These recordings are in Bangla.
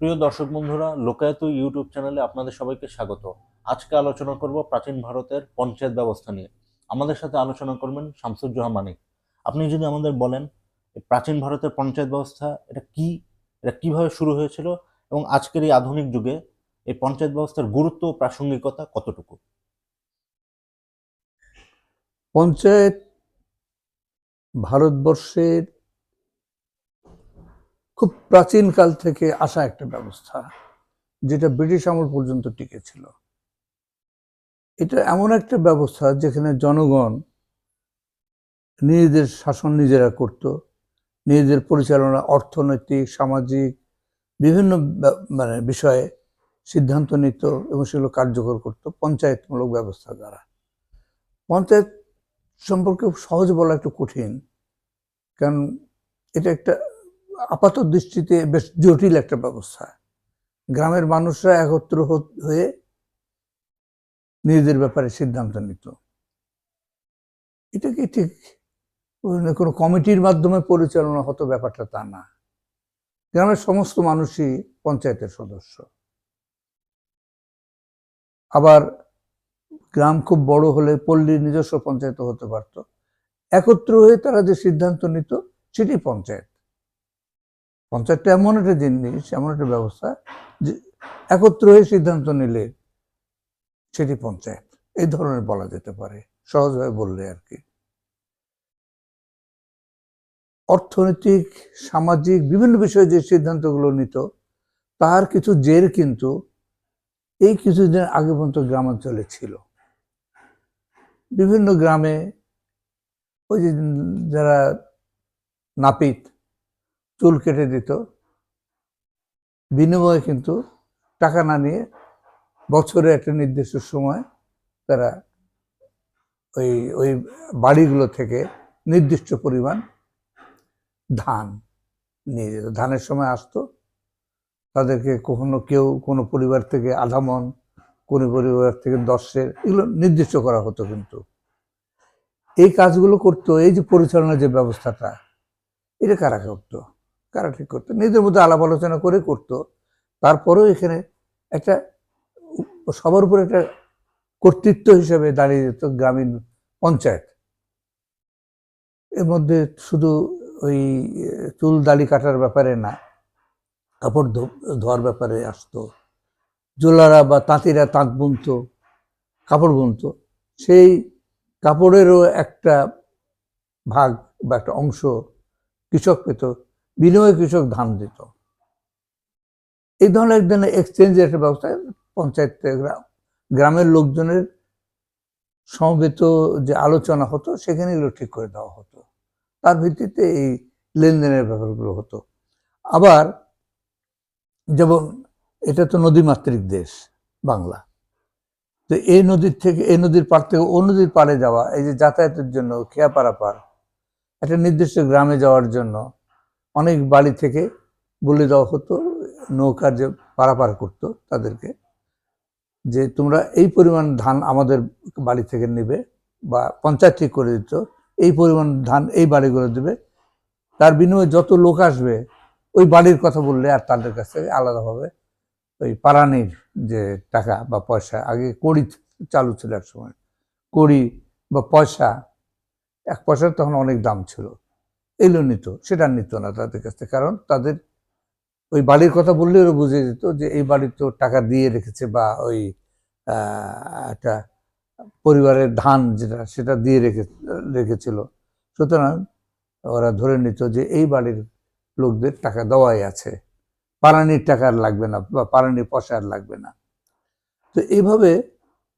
প্রিয় দর্শক বন্ধুরা, লোকায়ত ইউটিউব চ্যানেলে আপনাদের সবাইকে স্বাগত। আজকে আলোচনা করব প্রাচীন ভারতের পঞ্চায়েত ব্যবস্থা নিয়ে। আমাদের সাথে আলোচনা করবেন শামসুজ্জোহা মানিক আপনি যদি আমাদের বলেন প্রাচীন ভারতের পঞ্চায়েত ব্যবস্থা এটা কি, এটা কীভাবে শুরু হয়েছিল এবং আজকের এই আধুনিক যুগে এই পঞ্চায়েত ব্যবস্থার গুরুত্ব ও প্রাসঙ্গিকতা কতটুকু? পঞ্চায়েত ভারতবর্ষের খুব প্রাচীন কাল থেকে আসা একটা ব্যবস্থা, যেটা ব্রিটিশ আমল পর্যন্ত টিকে ছিল। এটা এমন একটা ব্যবস্থা যেখানে জনগণ নিজেদের শাসন নিজেরা করত, নিজেদের পরিচালনা, অর্থনৈতিক, সামাজিক, বিভিন্ন মানে বিষয়ে সিদ্ধান্ত নিত এবং সেগুলো কার্যকর করত পঞ্চায়েতমূলক ব্যবস্থা দ্বারা। পঞ্চায়েত সম্পর্কে সহজ বলা একটু কঠিন, কারণ এটা একটা আপাত দৃষ্টিতে বেশ জটিল একটা ব্যবস্থা। গ্রামের মানুষরা একত্র হয়ে নিজেদের ব্যাপারে সিদ্ধান্ত নিত। এটাকে ঠিক? মানে কোনো কমিটির মাধ্যমে পরিচালনা হতো ব্যাপারটা তা না। গ্রামের সমস্ত মানুষই পঞ্চায়েতের সদস্য। আবার গ্রাম খুব বড় হলে পল্লীর নিজস্ব পঞ্চায়েত হতে পারত। একত্র হয়ে তারা যে সিদ্ধান্ত নিত, সেটি পঞ্চায়েত। পঞ্চায়েতটা এমন একটা জিনিস, এমন একটা ব্যবস্থা যে একত্র হয়ে সিদ্ধান্ত নিলে সেটি পঞ্চায়েত। এই ধরনের বলা যেতে পারে, সহজভাবে বললে আর কি। অর্থনৈতিক, সামাজিক বিভিন্ন বিষয়ে যে সিদ্ধান্তগুলো নিত, তার কিছু জের কিন্তু এই কিছুদিন আগে পর্যন্ত গ্রামাঞ্চলে ছিল। বিভিন্ন গ্রামে ওই যে যারা নাপিত চুল কেটে দিত। বিনিময়ে কিন্তু টাকা না নিয়ে বছরে একটা নির্দিষ্ট সময় তারা ওই ওই বাড়িগুলো থেকে নির্দিষ্ট পরিমাণ ধান নিয়ে যেত। ধানের সময় আসতো। তাদেরকে কখনো কেউ, কোনো পরিবার থেকে আধা মন, কোনো পরিবার থেকে দশের, এগুলো নির্দিষ্ট করা হতো কিন্তু। এই কাজগুলো করতো, এই যে পরিচালনার যে ব্যবস্থাটা, এটা কারা করতো? কারা ঠিক করতো? নিজেদের মধ্যে আলাপ আলোচনা করে করতো। তারপরেও এখানে একটা সবার উপরে একটা কর্তৃত্ব হিসেবে দাঁড়িয়ে যেত গ্রামীণ পঞ্চায়েত। এর মধ্যে শুধু ওই, চুল দাড়ি কাটার ব্যাপারে না, কাপড় ধোয়ার ব্যাপারে আসতো। জোলারা বা তাঁতিরা তাঁত বুনতো, কাপড় বুনতো। সেই কাপড়েরও একটা ভাগ বা একটা অংশ কৃষক পেত। বিনিময়ে কৃষক ধান দিত। এই ধরনের এক ধরনের এক্সচেঞ্জের একটা ব্যবস্থা পঞ্চায়েত গ্রা- গ্রামের লোকজনের সমবেত যে আলোচনা হতো, সেখানে এগুলো ঠিক করে দেওয়া হতো। তার ভিত্তিতে এই লেনদেনের ব্যাপারগুলো হতো। আবার যেমন এটা তো নদীমাতৃক দেশ, বাংলা। তো এই নদীর থেকে, এই নদীর পার থেকে ও নদীর পাড়ে যাওয়া, এই যে যাতায়াতের জন্য, খেয়াপাড়া পার একটা নির্দিষ্ট গ্রামে যাওয়ার জন্য অনেক বাড়ি থেকে বলে দেওয়া হতো, নৌকার যে পারাপার করতো তাদেরকে, যে তোমরা এই পরিমাণ ধান আমাদের বাড়ি থেকে নেবে বা পঞ্চায়েত করে দিত, এই পরিমাণ ধান এই বাড়িগুলো দেবে। তার বিনিময়ে যত লোক আসবে, ওই বাড়ির কথা বললে আর তাদের কাছ আলাদাভাবে ওই পারানির যে টাকা বা পয়সা, আগে কড়ি চালু ছিল এক সময়, কড়ি বা পয়সা, এক পয়সার তখন অনেক দাম ছিল। এগুলো নিত, সেটা নিত না তাদের কাছ থেকে। কারণ তাদের ওই বাড়ির কথা বললে ওরা বুঝে যেত যে এই বাড়ির তো টাকা দিয়ে রেখেছে বা ওই একটা পরিবারের ধান যেটা, সেটা দিয়ে রেখে, রেখেছিল। সুতরাং ওরা ধরে নিত যে এই বাড়ির লোকদের টাকা দেওয়াই আছে। পারানির টাকা আর লাগবে না বা পারানির পয়সা আর লাগবে না। তো এইভাবে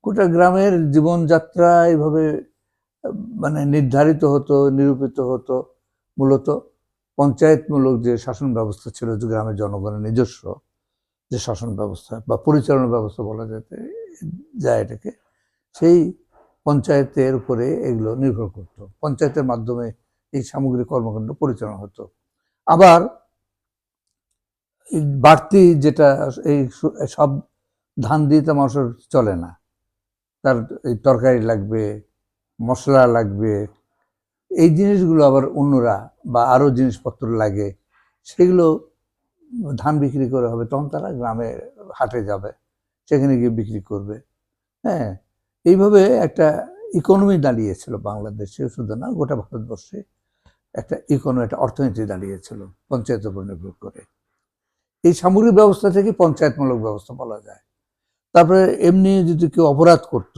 গোটা গ্রামের জীবনযাত্রা এইভাবে মানে নির্ধারিত হতো, নিরূপিত হতো। মূলত পঞ্চায়েতমূলক যে শাসন ব্যবস্থা ছিল, যে গ্রামের জনগণের নিজস্ব যে শাসন ব্যবস্থা বা পরিচালনা ব্যবস্থা বলা যেতে যায় এটাকে, সেই পঞ্চায়েতের উপরে এগুলো নির্ভর করতো। পঞ্চায়েতের মাধ্যমে এই সামগ্রিক কর্মকাণ্ড পরিচালনা হতো। আবার বাড়তি যেটা এই সব ধান দিয়ে তো মানুষের চলে না। তার এই তরকারি লাগবে, মশলা লাগবে এই জিনিসগুলো আবার অন্যরা বা আরও জিনিসপত্র লাগে, সেগুলো ধান বিক্রি করে হবে, তখন তারা গ্রামে, হাটে যাবে, সেখানে গিয়ে বিক্রি করবে। হ্যাঁ এইভাবে একটা ইকোনমি দাঁড়িয়েছিল বাংলাদেশে, শুধু না, গোটা ভারতবর্ষে একটা ইকোনমি একটা অর্থনীতি দাঁড়িয়েছিল, পঞ্চায়েতের উপর নির্ভর করে। এই সামগ্রিক ব্যবস্থা থেকে পঞ্চায়েতমূলক ব্যবস্থা বলা যায়। তারপরে এমনি যদি কেউ অপরাধ করত,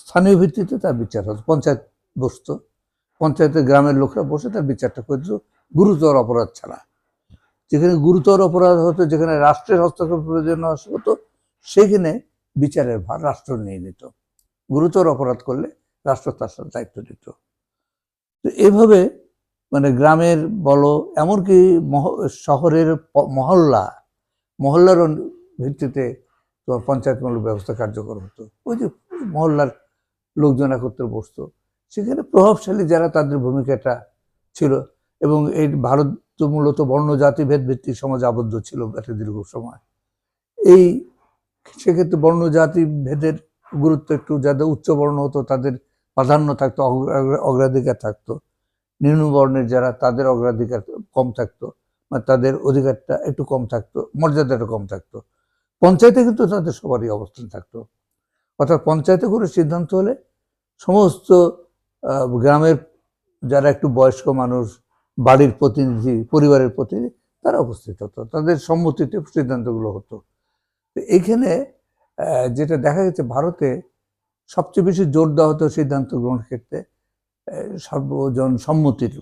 স্থানীয় ভিত্তিতে তার বিচার হতো, পঞ্চায়েত বসতো। পঞ্চায়েতের গ্রামের লোকরা বসে তার বিচারটা করত গুরুতর অপরাধ ছাড়া। যেখানে গুরুতর অপরাধ হতো, যেখানে রাষ্ট্রের হস্তক্ষেপ প্রয়োজন হতো, সেখানে বিচারের ভার রাষ্ট্র নিয়ে নিত। গুরুতর অপরাধ করলে রাষ্ট্র তার সাথে দায়িত্ব নিত। তো এভাবে মানে গ্রামের বলো, এমনকি মহ- শহরের মহল্লা, মহল্লার ভিত্তিতে তোমার পঞ্চায়েতমূলক ব্যবস্থা কার্যকর হতো। ওই যে মহল্লার লোকজন একত্রে বসতো। সেখানে প্রভাবশালী যারা তাদের ভূমিকাটা ছিল এবং এই ভারত মূলত বর্ণ জাতি ভেদ ভিত্তিক সমাজ আবদ্ধ ছিল একটা দীর্ঘ সময়। এই সেক্ষেত্রে বর্ণ জাতি ভেদের গুরুত্ব একটু যাদের উচ্চ বর্ণ হতো তাদের প্রাধান্য থাকতো অগ্রাধিকার থাকতো। নিম্ন বর্ণের যারা তাদের অগ্রাধিকার কম থাকতো তাদের অধিকারটা একটু কম থাকতো, মর্যাদাটা কম থাকতো। পঞ্চায়েতে কিন্তু তাদের সবারই অবস্থান থাকতো। অর্থাৎ পঞ্চায়েতে করে সিদ্ধান্ত হলে সমস্ত গ্রামের যারা একটু বয়স্ক মানুষ বাড়ির প্রতিনিধি পরিবারের প্রতিনিধি তারা উপস্থিত হতো। তাদের সম্মতিতে সিদ্ধান্তগুলো হতো। তো এইখানে যেটা দেখা গেছে ভারতে সবচেয়ে বেশি জোর দেওয়া হতো সিদ্ধান্ত গ্রহণের ক্ষেত্রে সর্বজন সম্মতির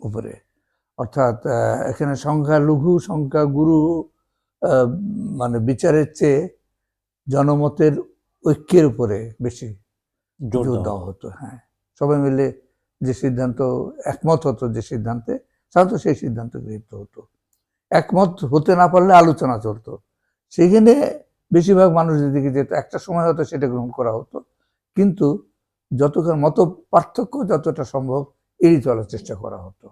উপরে। অর্থাৎ এখানে সংখ্যালঘু সংখ্যাগুরু আহ, মানে বিচারের চেয়ে জনমতের ঐক্যের উপরে বেশি জোর দেওয়া হতো হ্যাঁ। সবাই মিলে যে সিদ্ধান্ত, একমত হতো যে সিদ্ধান্তে, সাধারণত সেই সিদ্ধান্ত গৃহীত হতো। একমত হতে না পারলে আলোচনা চলতো। সেখানে বেশিরভাগ মানুষ যেদিকে যেত, একটা সময় হয়তো সেটা গ্রহণ করা হতো, কিন্তু যতক্ষণ মত পার্থক্য যতটা সম্ভব এড়িয়ে চলার চেষ্টা করা হতো।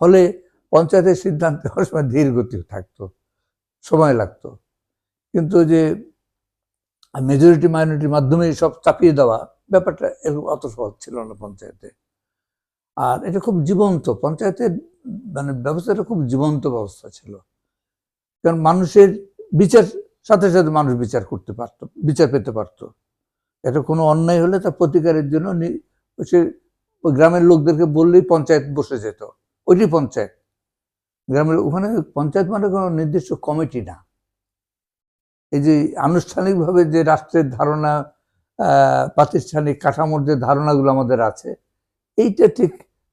ফলে পঞ্চায়েতের সিদ্ধান্তে অনেক সময় ধীর গতি থাকতো, সময় লাগতো। কিন্তু যে মেজরিটি মাইনরিটির মাধ্যমে সব চাপিয়ে দেওয়া ব্যাপারটা এরকম অত সহজ ছিল না পঞ্চায়েতে। আর এটা খুব জীবন্ত পঞ্চায়েতের মানে ব্যবস্থাটা খুব জীবন্ত ব্যবস্থা ছিল। কারণ মানুষের বিচার, সাথে সাথে মানুষ বিচার করতে পারতো, বিচার পেতে পারতো। এটা কোনো অন্যায় হলে তার প্রতিকারের জন্য সে গ্রামের লোকদেরকে বললেই পঞ্চায়েত বসে যেত। ওইটি পঞ্চায়েত। গ্রামের ওখানে পঞ্চায়েত মানে কোনো নির্দিষ্ট কমিটি না। এই যে আনুষ্ঠানিকভাবে যে রাষ্ট্রের ধারণা প্রাতিষ্ঠানিক কাঠামোর যে ধারণাগুলো আমাদের আছে, এইটা ঠিক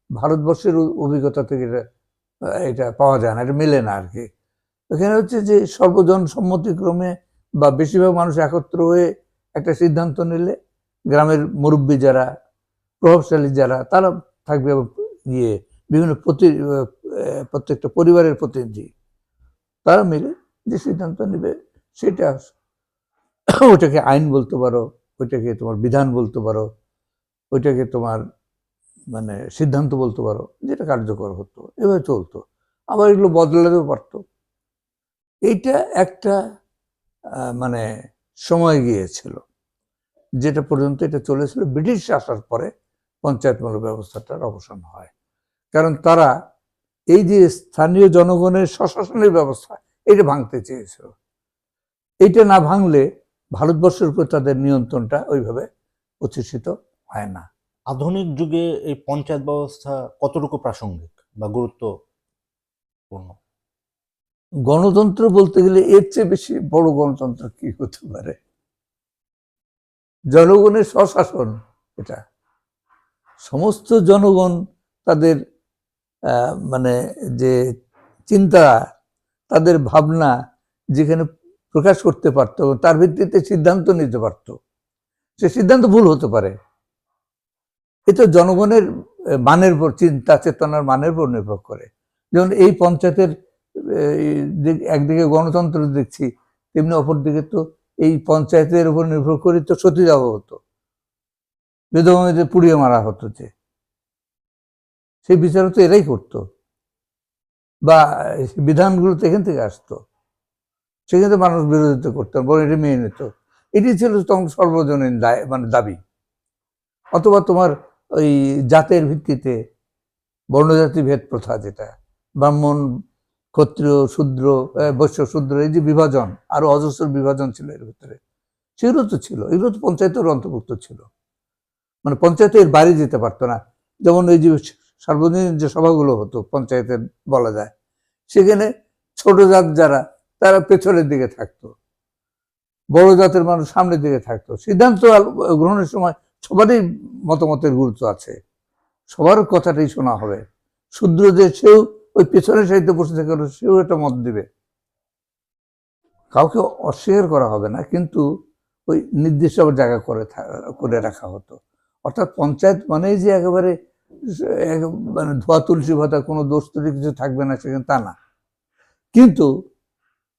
ভারতবর্ষের অভিজ্ঞতা থেকে এটা এটা পাওয়া যায় না, এটা মেলে না আর কি এখানে হচ্ছে যে সর্বজন সম্মতিক্রমে বা বেশিরভাগ মানুষ একত্র হয়ে একটা সিদ্ধান্ত নিলে গ্রামের মুরব্বী যারা, প্রভাবশালী যারা, তারা থাকবে ইয়ে বিভিন্ন প্রতি প্রত্যেকটা পরিবারের প্রতিনিধি, তারা মিলে যে সিদ্ধান্ত নেবে সেটা, ওটাকে আইন বলতে পারো ওইটাকে তোমার বিধান বলতে পারো, ওইটাকে তোমার মানে সিদ্ধান্ত বলতে পারো, যেটা কার্যকর হতো, এভাবে চলতো। আবার এগুলো বদলাতেও পারতো। এইটা একটা মানে সময় গিয়েছিল, যেটা পর্যন্ত এটা চলেছিল। ব্রিটিশ আসার পরে পঞ্চায়েতমূলক ব্যবস্থাটার অবসান হয়। কারণ তারা এই যে স্থানীয় জনগণের স্বশাসনের ব্যবস্থা, এটা ভাঙতে চেয়েছিল। এটা না ভাঙলে ভারতবর্ষের উপর তাদের নিয়ন্ত্রণটা ওইভাবে প্রতিষ্ঠিত হয় না। আধুনিক যুগে এই পঞ্চায়েত ব্যবস্থা কতটুকু প্রাসঙ্গিক বা গুরুত্বপূর্ণ? গণতন্ত্র বলতে গেলে এর চেয়ে বেশি বড় গণতন্ত্র কি হতে পারে? জনগণের স্বশাসন এটা। সমস্ত জনগণ তাদের আহ, মানে যে চিন্তা তাদের ভাবনা যেখানে প্রকাশ করতে পারতো তার ভিত্তিতে সিদ্ধান্ত নিতে পারতো। সে সিদ্ধান্ত ভুল হতে পারে। এ তো জনগণের মানের উপর, চিন্তা, চেতনার মানের উপর নির্ভর করে। যেমন এই পঞ্চায়েতের একদিকে গণতন্ত্র দেখছি, তেমনি অপরদিকে তো এই পঞ্চায়েতের উপর নির্ভর করে তো সতীদাহ হতো। মেয়েদের পুড়িয়ে মারা হতো যে। সেই বিচারও তো এরাই করতো। বা বিধানগুলো তো এখান থেকে আসতো। সেখানে তো মানুষ বিরোধিতা করতো বলে এটা মেনে নিত। এটি ছিল তখন সর্বজনীন দায় মানে দাবি। অথবা তোমার ওই জাতের ভিত্তিতে বর্ণজাতি ভেদ প্রথা যেটা, ব্রাহ্মণ, ক্ষত্রিয়, শূদ্র বৈশ্য, শূদ্র, এই যে বিভাজন, আরও অজস্র বিভাজন ছিল এর ভিতরে। সেগুলো তো ছিল, এগুলো তো পঞ্চায়েতের অন্তর্ভুক্ত ছিল। মানে পঞ্চায়েতের বাইরে যেতে পারতো না। যেমন এই যে সার্বজনীন যে সভাগুলো হতো, পঞ্চায়েতের বলা যায়, সেখানে ছোট জাত যারা তারা পেছনের দিকে থাকতো। বড় জাতের মানুষ সামনের দিকে থাকতো। সিদ্ধান্ত গ্রহণের সময় সবারই মতামতের গুরুত্ব আছে। সবার কথাটাই শোনা হবে। শূদ্র যে সেও ওই পেছনের সাহিত্যে বসে থেকে সেও একটা মত দিবে। কাউকে অস্বীকার করা হবে না, কিন্তু ওই নির্দিষ্ট জায়গা করে করে রাখা হতো। অর্থাৎ পঞ্চায়েত মানেই যে একেবারে এক- মানে ধোয়া তুলসী ভাতা কোনো দোষ কিছু থাকবে না সেখানে তা না। কিন্তু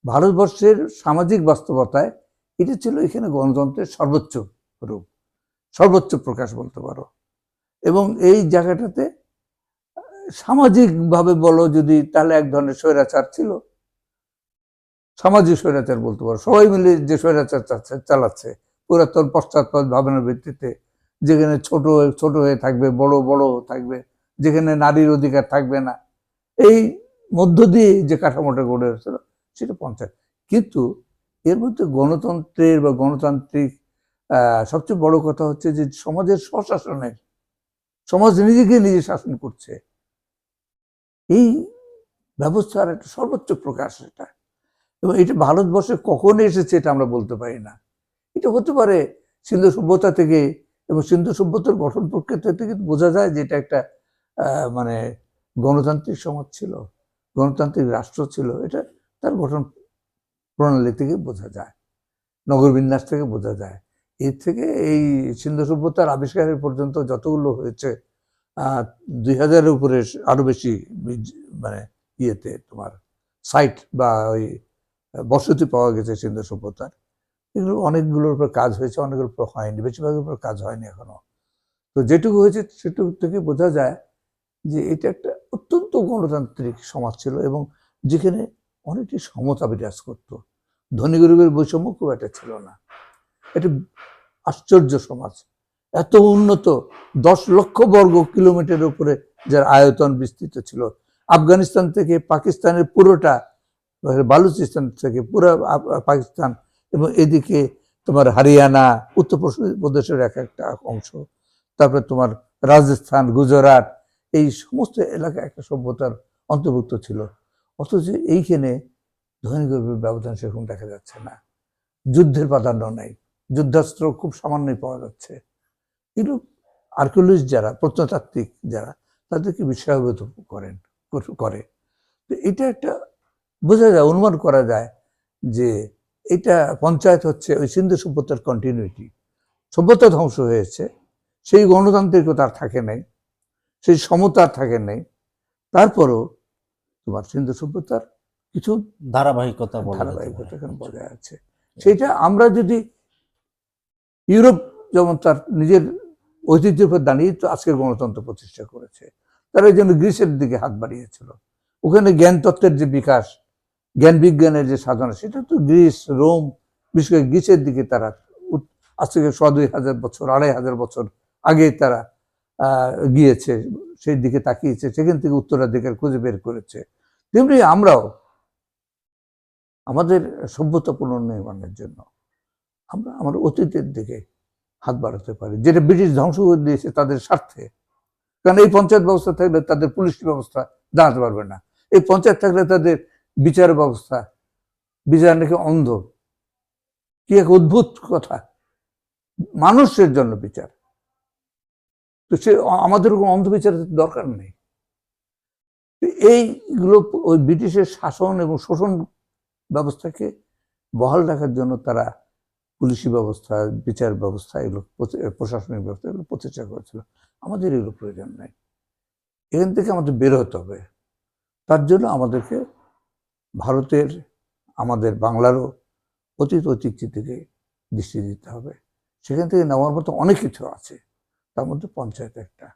ভারতবর্ষের সামাজিক বাস্তবতায় এটা ছিল এখানে গণতন্ত্রের সর্বোচ্চ রূপ, সর্বোচ্চ প্রকাশ বলতে পারো। এবং এই জায়গাটাতে, সামাজিকভাবে বলো যদি তাহলে এক ধরনের স্বৈরাচার ছিল। সামাজিক স্বৈরাচার বলতে পারো, সবাই মিলে যে স্বৈরাচার চালাচ্ছে, পুরাতন পশ্চাৎপদ ভাবনার ভিত্তিতে, যেখানে ছোট ছোট হয়ে থাকবে, বড় বড় থাকবে, যেখানে নারীর অধিকার থাকবে না, এই মধ্য দিয়ে যে কাঠামোটা গড়ে উঠেছিল সেটা পঞ্চায়েত। কিন্তু এর মধ্যে গণতন্ত্রের বা গণতান্ত্রিক সবচেয়ে বড় কথা হচ্ছে যে সমাজের স্বশাসনের, সমাজ নিজেকে নিজে শাসন করছে। এই ব্যবস্থার একটা সর্বোচ্চ প্রকাশ এটা। এবং এটা ভারতবর্ষে কখন এসেছে এটা আমরা বলতে পারি না। এটা হতে পারে সিন্ধু সভ্যতা থেকে এবং সিন্ধু সভ্যতার গঠন প্রক্রিয়া থেকে কিন্তু বোঝা যায় যে এটা একটা মানে গণতান্ত্রিক সমাজ ছিল, গণতান্ত্রিক রাষ্ট্র ছিল। এটা তার গঠন প্রণালী থেকে বোঝা যায়, নগর বিন্যাস থেকে বোঝা যায়। এর থেকে এই সিন্ধু সভ্যতার আবিষ্কারের পর্যন্ত যতগুলো হয়েছে দুই হাজারের উপরে আরও বেশি মানে ইয়েতে তোমার সাইট বা ওই বসতি পাওয়া গেছে সিন্ধু সভ্যতার। এগুলো অনেকগুলোর উপর কাজ হয়েছে, অনেকগুলোর উপর হয়নি, বেশিরভাগের উপর কাজ হয়নি এখনও। তো যেটুকু হয়েছে সেটুকু থেকে বোঝা যায় যে এটা একটা অত্যন্ত গণতান্ত্রিক সমাজ ছিল এবং যেখানে অনেকটি সমতা বিরাজ করতো। ধনী গরিবের বৈষম্য খুব একটা ছিল না। এটা আশ্চর্য সমাজ। এত উন্নত দশ লক্ষ বর্গ কিলোমিটারের উপরে যার আয়তন বিস্তৃত ছিল। আফগানিস্তান থেকে পাকিস্তানের পুরোটা, বালুচিস্তান থেকে পুরো পাকিস্তান এবং এদিকে তোমার হরিয়ানা উত্তর প্রদেশের এক একটা অংশ, তারপরে তোমার রাজস্থান, গুজরাট, এই সমস্ত এলাকা একটা সভ্যতার অন্তর্ভুক্ত ছিল। অথচ এইখানে ধনী গরিবের ব্যবধান সেরকম দেখা যাচ্ছে না। যুদ্ধের প্রাধান্য নাই। যুদ্ধাস্ত্র খুব সামান্যই পাওয়া যাচ্ছে। কিন্তু আর্কিওলজিস্ট যারা, প্রত্নতাত্ত্বিক যারা, তাদেরকে বিষয়াবগত করেন, করে। তো এটা একটা বোঝা যায়, অনুমান করা যায় যে এটা পঞ্চায়েত হচ্ছে ওই সিন্ধু সভ্যতার কন্টিনিউটি সভ্যতা ধ্বংস হয়েছে, সেই গণতান্ত্রিকতা আর থাকে নাই, সেই সমতা থাকে নাই। তারপরও তোমার সিন্ধু সভ্যতার কিছু ধারাবাহিকতা ধারাবাহিকতা। এখানে বজায় আছে। সেটা আমরা যদি ইউরোপ যেমন তার নিজের ঐতিহ্যের উপর দাঁড়িয়ে তো আজকের গণতন্ত্র প্রতিষ্ঠা করেছে তারা এই জন্য গ্রিসের দিকে হাত বাড়িয়েছিল। ওখানে জ্ঞান তত্ত্বের যে বিকাশ জ্ঞান বিজ্ঞানের যে সাধনা সেটা তো গ্রিস রোম বিশেষ করে গ্রিসের দিকে তারা আজ থেকে ছ দুই হাজার বছর আড়াই হাজার বছর আগে তারা আহ, গিয়েছে সেই দিকে তাকিয়েছে সেখান থেকে উত্তরাধিকার খুঁজে বের করেছে। তেমনি আমরাও আমাদের সভ্যতা পুনর্নির্মাণের জন্য আমরা আমার অতীতের দিকে হাত বাড়াতে পারি। যেটা ব্রিটিশ ধ্বংস করে দিয়েছে তাদের স্বার্থে। কারণ এই পঞ্চায়েত ব্যবস্থা থাকলে তাদের পুলিশ ব্যবস্থা দাঁড়াতে পারবে না। এই পঞ্চায়েত থাকলে তাদের বিচার ব্যবস্থা, বিচার নাকি অন্ধ। কি এক অদ্ভুত কথা। মানুষের জন্য বিচার। তো সে, আমাদের কোনো অন্ধ বিচারের দরকার নেই। এইগুলো ওই ব্রিটিশের শাসন এবং শোষণ ব্যবস্থাকে বহাল রাখার জন্য তারা পুলিশি ব্যবস্থা, বিচার ব্যবস্থা এগুলো প্রশাসনিক ব্যবস্থা এগুলো প্রতিষ্ঠা করেছিল। আমাদের এগুলো প্রয়োজন নাই। এখান থেকে আমাদের বের হতে হবে। তার জন্য আমাদেরকে ভারতের, আমাদের বাংলারও অতীত ঐতিহ্য থেকে দৃষ্টি দিতে হবে। সেখান থেকে নেওয়ার মতো অনেক কিছু আছে। তার মধ্যে পঞ্চায়েত একটা।